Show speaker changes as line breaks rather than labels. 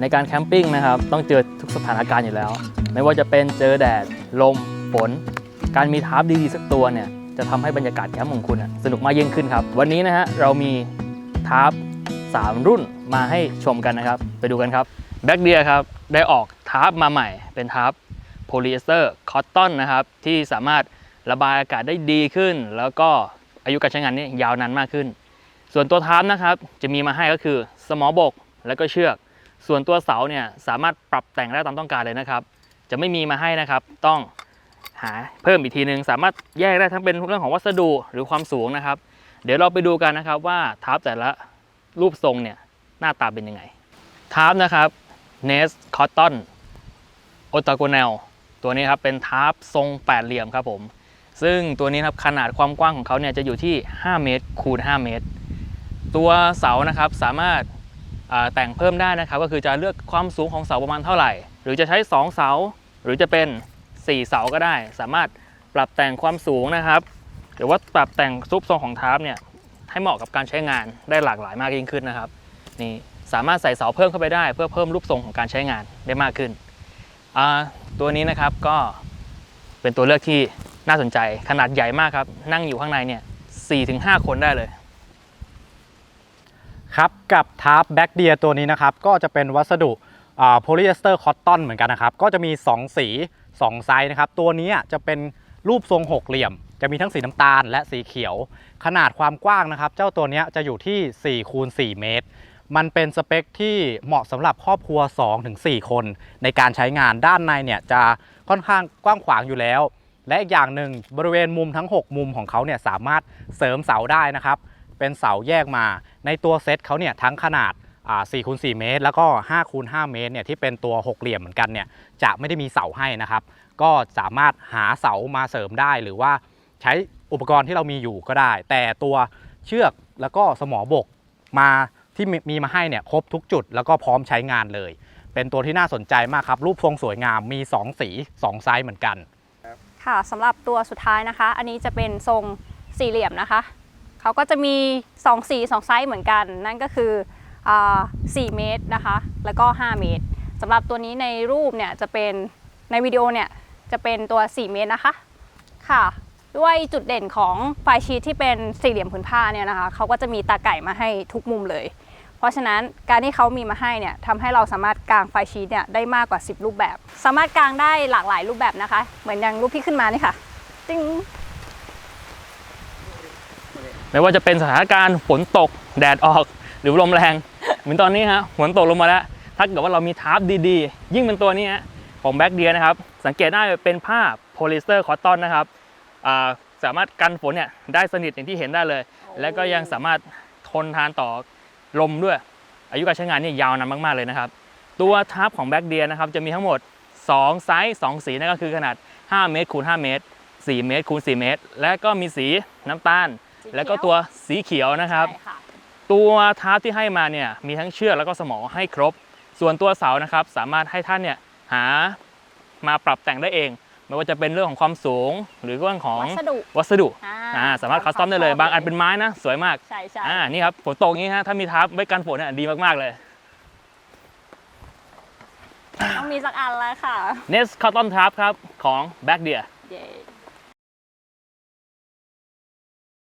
ในการแคมปิ้งนะครับ ต้องเจอทุกสถานการณ์อยู่แล้ว ไม่ว่าจะเป็นเจอแดด ลม ฝน การมีทาร์ปดีๆสักตัวเนี่ย จะทำให้บรรยากาศแคมป์ของคุณสนุกมากยิ่งขึ้นครับ วันนี้นะฮะเรามีทาร์ป3 รุ่นมาให้ชมกันนะครับ ไปดูกันครับแบ็กเดียครับ ได้ออกทาร์ปมาใหม่ เป็นทาร์ปโพลีเอสเตอร์คอตตอนนะครับ ที่สามารถระบายอากาศได้ดีขึ้น แล้วก็อายุการใช้งานนี่ยาวนานมากขึ้น ส่วนตัวทาร์ปนะครับ จะมีมาให้ก็คือสมอบก แล้วก็เชือก ส่วนตัวเสาเนี่ยสามารถปรับแต่งได้ตามต้องการเลยนะครับ จะไม่มีมาให้นะครับ ต้องหาเพิ่มอีกทีนึงสามารถแยกได้ทั้งเป็นเรื่องของวัสดุหรือความสูงนะครับ เดี๋ยวเราไปดูกันนะครับว่าทาร์ปแต่ละรูปทรงเนี่ยหน้าตาเป็นยังไงทาร์ปนะครับ Nest Cotton o t a g o n a l ตัวนี้ครับเป็นทาร์ปทรงแปดเหลี่ยมครับผม ซึ่งตัวนี้ครับขนาดความกว้างของเขาเนี่ยจะอยู่ที่ 5 เมตรคูณ5เมตร ตัวเสานะครับสามารถ แต่งเพิ่มได้นะครับก็คือจะเลือกความสูงของเสาประมาณเท่าไหร่ หรือจะใช้ 2 เสา หรือจะเป็น 4 เสาก็ได้ สามารถปรับแต่งความสูงนะครับ หรือว่าปรับแต่งรูปทรงของทาร์ปเนี่ยให้เหมาะกับการใช้งานได้หลากหลายมากยิ่งขึ้นนะครับนี่สามารถใส่เสาเพิ่มเข้าไปได้ เพื่อเพิ่มรูปทรงของการใช้งานได้มากขึ้น ตัวนี้นะครับก็เป็นตัวเลือกที่น่าสนใจขนาดใหญ่มากครับ นั่งอยู่ข้างในเนี่ย4-5 คนได้เลย
ครับกับทาร์ปแบ็กเดียตัวนี้นะครับก็จะเป็นวัสดุโพลีเอสเตอร์คอตตอนเหมือนกันนะครับก็จะมี 2 สี 2 ไซส์นะครับตัวนี้จะเป็นรูปทรงหกเหลี่ยม จะมีทั้งสีน้ำตาลและสีเขียว ขนาดความกว้างนะครับ เจ้าตัวนี้จะอยู่ที่4คูณ4เมตร มันเป็นสเปคที่เหมาะสำหรับครอบครัว 2-4 คน ในการใช้งานด้านในเนี่ยจะค่อนข้างกว้างขวางอยู่แล้ว และอีกอย่างหนึ่งบริเวณมุมทั้ง 6 มุมของเขาเนี่ยสามารถเสริมเสาได้นะครับ เป็นเสาแยกมา ในตัวเซตเขาเนี่ยทั้งขนาด4คูณ4เมตร แล้วก็5คูณ5เมตรเนี่ยที่เป็นตัวหกเหลี่ยมเหมือนกันเนี่ยจะไม่ได้มีเสาให้นะครับ ก็สามารถหาเสามาเสริมได้หรือว่าใช้อุปกรณ์ที่เรามีอยู่ก็ได้ แต่ตัวเชือกแล้วก็สมอบกมาที่มีมีมาให้เนี่ยครบทุกจุด แล้วก็พร้อมใช้งานเลย เป็นตัวที่น่าสนใจมากครับ รูปทรงสวยงามมี 2 สี 2 ไซส์เหมือนกัน
ค่ะสำหรับตัวสุดท้ายนะคะ อันนี้จะเป็นทรงสี่เหลี่ยมนะคะ เขาก็จะมี 2 สี 2 ไซส์เหมือนกัน นั่นก็คืออ่า4เมตรนะคะ แล้วก็ 5 เมตรสำหรับตัวนี้ในรูปเนี่ยจะเป็นในวิดีโอเนี่ยจะเป็นตัว 4 เมตรนะคะค่ะ ด้วยจุดเด่นของไฟชีตที่เป็นสี่เหลี่ยมผืนผ้าเนี่ยนะคะเขาก็จะมีตาไก่มาให้ทุกมุมเลย เพราะฉะนั้นการที่เขามีมาให้เนี่ยทำให้เราสามารถกางไฟชีตเนี่ยได้มากกว่า 10 รูปแบบ สามารถกางได้หลากหลายรูปแบบนะคะ เหมือนอย่างรูปที่ขึ้นมานี่ค่ะจิ้ง
ไม่ว่าจะเป็นสถานการณ์ฝนตกแดดออกหรือลมแรง เหมือนตอนนี้ฮะฝนตกลงมาแล้ว ถ้าเกิดว่าเรามีทาร์ปดีๆ ยิ่งเป็นตัวนี้ฮะของแบ็กเดียนะครับ สังเกตได้เป็นผ้าโพลิสเตอร์คอตตอนนะครับสามารถกันฝนเนี่ยได้สนิทอย่างที่เห็นได้เลย และก็ยังสามารถทนทานต่อลมด้วย อายุการใช้งานเนี่ยยาวนานมากๆเลยนะครับ ตัวทาร์ปของแบ็กเดียนะครับจะมีทั้งหมด 2 ไซส์2สีนั่นก็คือขนาด 5 เมตรคูณ5เมตร4เมตรคูณ4เมตร และก็มีสีน้ำตาล แล้วก็ตัวสีเขียวนะครับ
ใช่ค่ะ
ตัวทาร์ปที่ให้มาเนี่ยมีทั้งเชือกแล้วก็สมอให้ครบ ส่วนตัวเสานะครับสามารถให้ท่านเนี่ยหามาปรับแต่งได้เองไม่ว่าจะเป็นเรื่องของความสูง หรือเรื่องของ
วัสดุ
วัสดุ
อ่า
อ่าสามารถคัสตอมได้เลยบางอันเป็นไม้นะ สวยมาก
ใช่ใช่
อ่านี่ครับฝนตกอย่างนี้ฮะถ้ามีทาร์ปไว้กันฝนเนี่ยดีมากๆเลย
ต้องมีสักอันแล้วค่ะ
Nest Cotton Tarp ครับ ของ b a c k Deer
เย้